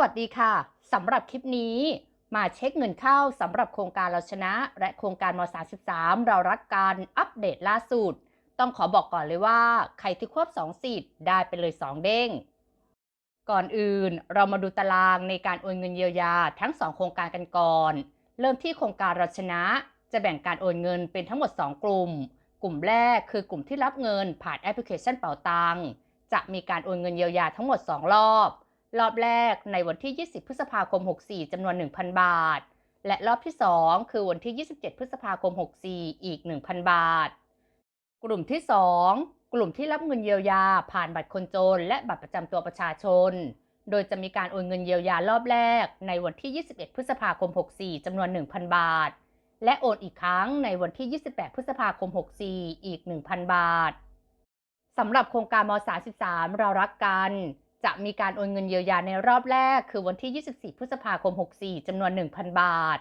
วัสดีค่ะสำหรับคลิปนี้มาเช็คเงินเข้าสำหรับโครงการเราชนะ และโครงการม 33 เรารักการอัปเดตล่าสุด ต้องขอบอกก่อนเลยว่า ใครที่ควบ2สิทธิ์ได้ไปเลย 2 เด้ง ก่อนอื่นเรามาดูตารางในการโอนเงินเยียวยาทั้ง 2 โครงการกันก่อน เริ่มที่โครงการเราชนะ จะแบ่งการโอนเงินเป็นทั้งหมด 2 กลุ่ม กลุ่มแรกคือกลุ่มที่รับเงินผ่านแอปพลิเคชันเป๋าตังจะมีการโอนเงินเยียวยาทั้งหมด 2 รอบ รอบแรกในวันที่ 20 พฤษภาคม 64 จำนวน 1,000 บาท และรอบที่ 2 คือวันที่ 27 พฤษภาคม 64 อีก 1,000 บาท กลุ่มที่ 2 กลุ่มที่รับเงินเยียวยาผ่านบัตรคนจน และบัตรประจำตัวประชาชน โดยจะมีการโอนเงินเยียวยารอบแรกในวันที่ 21 พฤษภาคม 64 จำนวน 1,000 บาท และโอนอีกครั้งในวันที่ 28 พฤษภาคม 64 อีก 1,000 บาทสำหรับโครงการม 33 เรารักกัน จะมีการโอนเงินเยียวยาในรอบแรก คือวันที่ 24 พฤษภาคม 64 จำนวน 1,000 บาท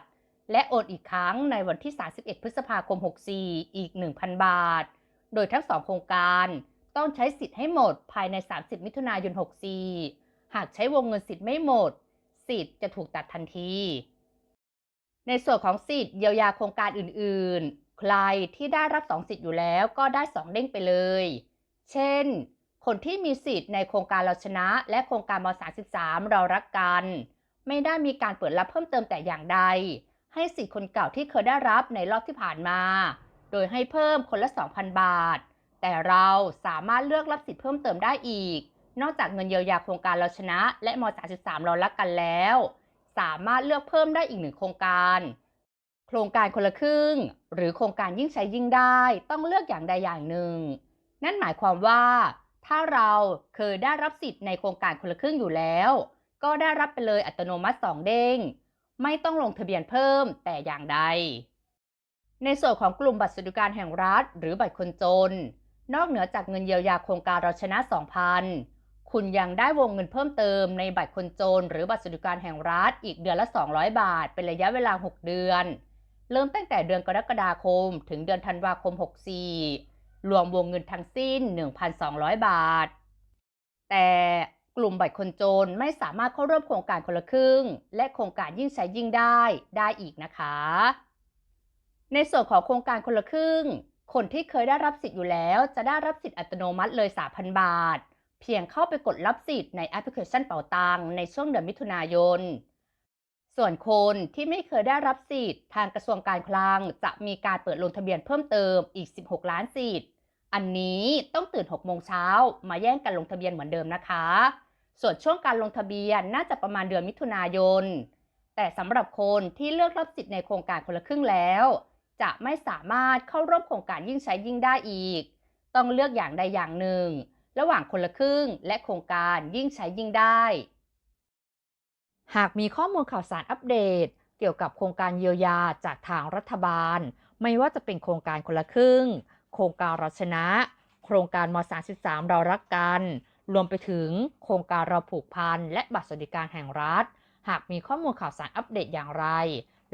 และโอนอีกครั้งในวันที่ 31 พฤษภาคม 64 อีก 1,000 บาท โดยทั้ง 2 โครงการต้องใช้สิทธิ์ให้หมดภายใน 30 มิถุนายน 64 หากใช้วงเงินสิทธิ์ไม่หมด สิทธิ์จะถูกตัดทันที ในส่วนของสิทธิ์เยียวยาโครงการอื่น ๆ ใครที่ได้รับ 2 สิทธิ์อยู่แล้วก็ได้ 2 เด้งไปเลย เช่น คนที่มีสิทธิ์ในโครงการเราชนะ และโครงการม 33 เรารักกัน ไม่ได้มีการเปิดรับเพิ่มเติมแต่อย่างใด ให้สิทธิ์คนเก่าที่เคยได้รับในรอบที่ผ่านมา โดยให้เพิ่มคนละ 2,000 บาท แต่เราสามารถเลือกรับสิทธิ์เพิ่มเติมได้อีก นอกจากเงินเยียวยาโครงการเราชนะ และม 33 เรารักกันแล้ว สามารถเลือกเพิ่มได้อีกหนึ่งโครงการ โครงการคนละครึ่ง หรือโครงการยิ่งใช้ยิ่งได้ ต้องเลือกอย่างใดอย่างหนึ่ง นั่นหมายความว่า ถ้าเราเคยได้รับสิทธิ์ในโครงการคนละครึ่งอยู่แล้ว ก็ได้รับไปเลยอัตโนมัติ 2 เด้ง ไม่ต้องลงทะเบียนเพิ่มแต่อย่างใด ในส่วนของกลุ่มบัตรสวัสดิการแห่งรัฐ หรือบัตรคนจน นอกเหนือจากเงินเยียวยาโครงการเราชนะ 2,000 คุณยังได้วงเงินเพิ่มเติมในบัตรคนจน หรือบัตรสวัสดิการแห่งรัฐอีกเดือนละ 200 บาท เป็นระยะเวลา 6 เดือน เริ่มตั้งแต่เดือนกรกฎาคม ถึงเดือนธันวาคม 64 รวมวงเงินทั้งสิ้น 1,200 บาท แต่กลุ่มบัตรคนจนไม่สามารถเข้าร่วมโครงการคนละครึ่ง และโครงการยิ่งใช้ยิ่งได้ได้อีกนะคะ ในส่วนของโครงการคนละครึ่ง คนที่เคยได้รับสิทธิ์อยู่แล้วจะได้รับสิทธิ์อัตโนมัติเลย 3,000 บาท เพียงเข้าไปกดรับสิทธิ์ในแอปพลิเคชันเป๋าตังในช่วงเดือนมิถุนายน ส่วนคนที่ไม่เคยได้รับสิทธิ์ ทางกระทรวงการคลังจะมีการเปิดลงทะเบียนเพิ่มเติมอีก 16 ล้านสิทธิ์ อันนี้ต้องตื่น6โมงเช้ามาแย่งกันลงทะเบียนเหมือนเดิมนะคะ ส่วนช่วงการลงทะเบียนน่าจะประมาณเดือนมิถุนายน แต่สำหรับคนที่เลือกรับสิทธิ์ในโครงการคนละครึ่งแล้ว จะไม่สามารถเข้าร่วมโครงการยิ่งใช้ยิ่งได้อีก ต้องเลือกอย่างใดอย่างหนึ่ง ระหว่างคนละครึ่งและโครงการยิ่งใช้ยิ่งได้ หากมีข้อมูลข่าวสารอัปเดต เกี่ยวกับโครงการเยียวยาจากทางรัฐบาล ไม่ว่าจะเป็นโครงการคนละครึ่ง โครงการเราชนะ โครงการม 33 เรารักกัน รวมไปถึงโครงการเราผูกพัน และบัตรสวัสดิการแห่งรัฐ หากมีข้อมูลข่าวสารอัปเดตอย่างไร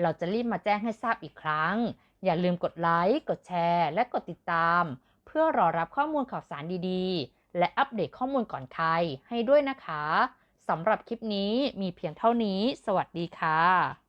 เราจะรีบมาแจ้งให้ทราบอีกครั้ง อย่าลืมกดไลค์ กดแชร์ และกดติดตาม เพื่อรอรับข้อมูลข่าวสารดีๆ และอัปเดตข้อมูลก่อนใครให้ด้วยนะคะสำหรับคลิปนี้มีเพียงเท่านี้ สวัสดีค่ะ